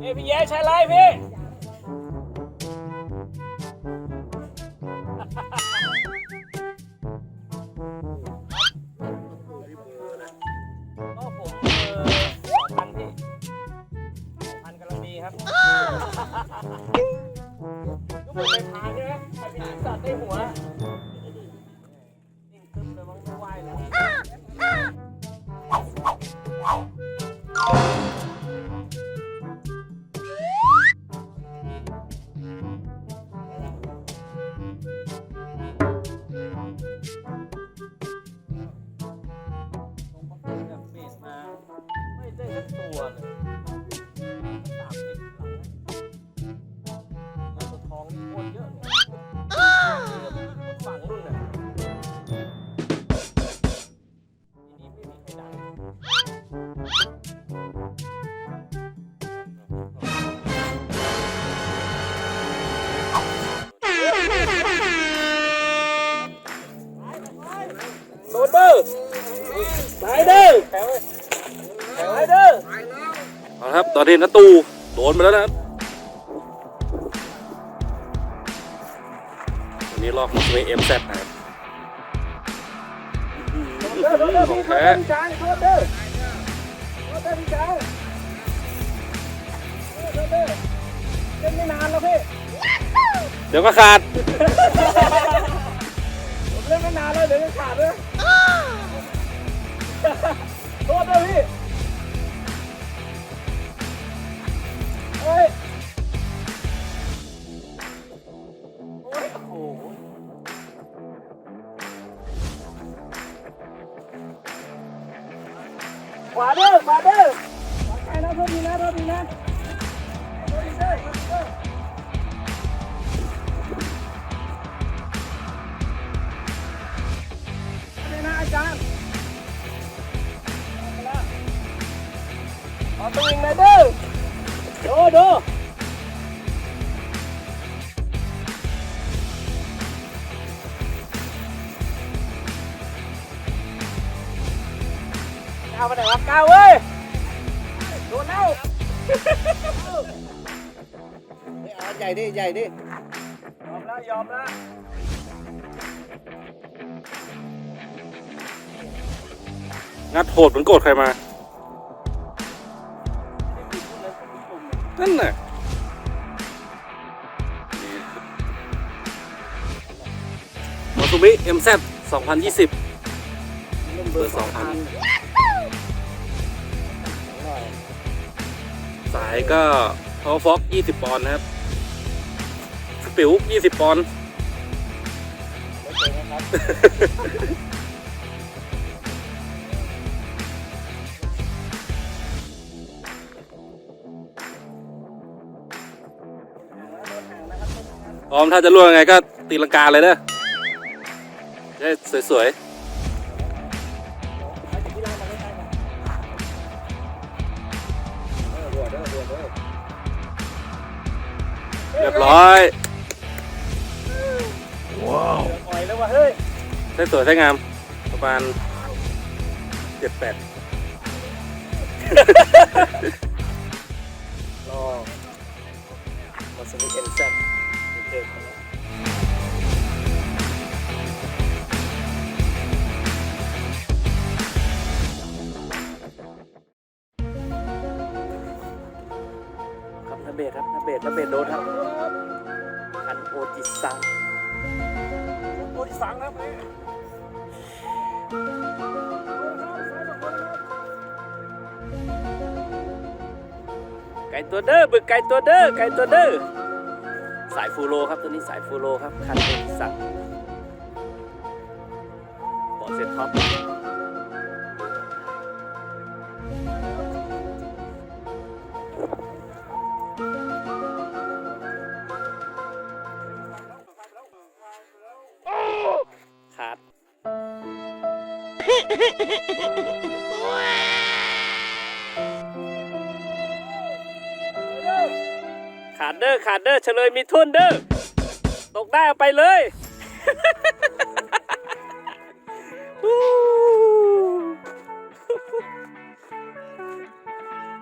เอ้ยพี่แย้ใช้ไรพี่ ก็ผมเออสองพันพี่สองพันกำลังดีครับก็ผมไปท ไปเด้อไปเด้อเอาละครับตอนนี้นัตูโดนไปแล้วนะครับวันนี้ลอกมาสวยเอ็มแซดนะครับของแท้พี่ช้างโทษเด้อโทษเด้อพี่ช้างโทษเด้อเล่นไม่นานแล้วพี่เดี๋ยวก็ขาดผมเล่นไม่นานแล้วเดี๋ยวจะขาดเลย โทษเด้อพี่เฮ้ยโอ้ยโอ้โหขวาเด้อขวาเด้อขวาใกลนะโทษดีนะโทษดีนะโทษดีเด้อโทษดีเด้อ ดูดูก้าวไปไหนวะก้าวเว้ย โดนแล้วใหญ่ดิใหญ่ดิ ยอมแล้วยอมแล้วงัดโหดเหมือนโกรธใครมา นั่นน่ะมาซูมิเอ็มแซด2020เบอร์2,000สายก็พาวฟ็อก20ปอนด์นะครับ สปิว20ปอนด์ ร้อมถ้าจะล่วงยังไงก็ตีลังกาเลยเด้อจะได้สวยๆเรียบร้อยปล่อยแล้วว่ะเฮ้ยได้สวยได้งาม ประมาณเจ็ดแปดรอมาสวิตเอ็นเซน เดิมครับนาเบดครับนาเบดนาเบดโดนครับคันโอจิซังโอจิซังครับไก่ตัวเด้อบึกไก่ตัวเด้อไก่ตัวเด้อ สายฟูโรครับตัวนี้สายฟูโรครับคันโอจิซังบอดเซ็ตท็อปขาด ขาดเด้อขาดเด้อเฉลยมีทุนเด้อตกได้เอาไปเลยฮู้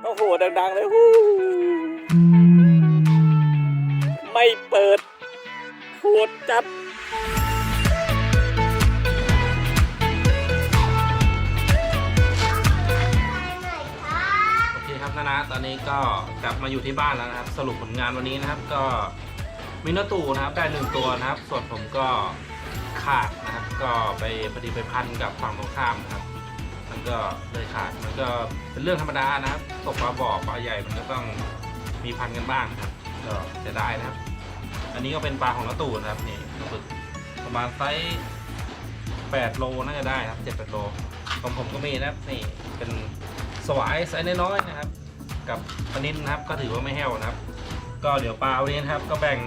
โอ้โหดังๆเลยฮู้ไม่เปิดโหดจัด นะนะตอนนี้ก็กลับมาอยู่ที่บ้านแล้วนะครับ สรุปผลงานวันนี้นะครับ ก็มินาตูนะครับได้หนึ่งตัวนะครับ ส่วนผมก็ขาดนะครับ ก็ไปพอดีไปพันกับฝั่งตรงข้ามนะครับ มันก็เลยขาดมันก็เป็นเรื่องธรรมดานะครับตกปลาบ่อปลาใหญ่มันก็ต้องมีพันกันบ้างครับก็จะได้นะครับ อันนี้ก็เป็นปลาของนาตูนะครับนี่ปลาบึกประมาณไซส์8โลน่าจะได้ครับ7 8โลของผมก็มีนะครับนี่เป็นสวายไซส์น้อยๆนะครับ กับปลานินนะครับ ก็ถือว่าไม่แห้วนะครับ ก็เดี๋ยวปลาวันนี้นะครับ ก็แบ่ง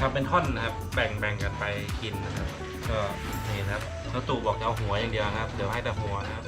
ทำเป็นท่อนนะครับ แบ่งแบ่งกันไปกินนะครับ ก็นี่นะครับแล้วตู่บอกจะเอาหัวอย่างเดียวนะครับ เดี๋ยวให้แต่หัวนะครับ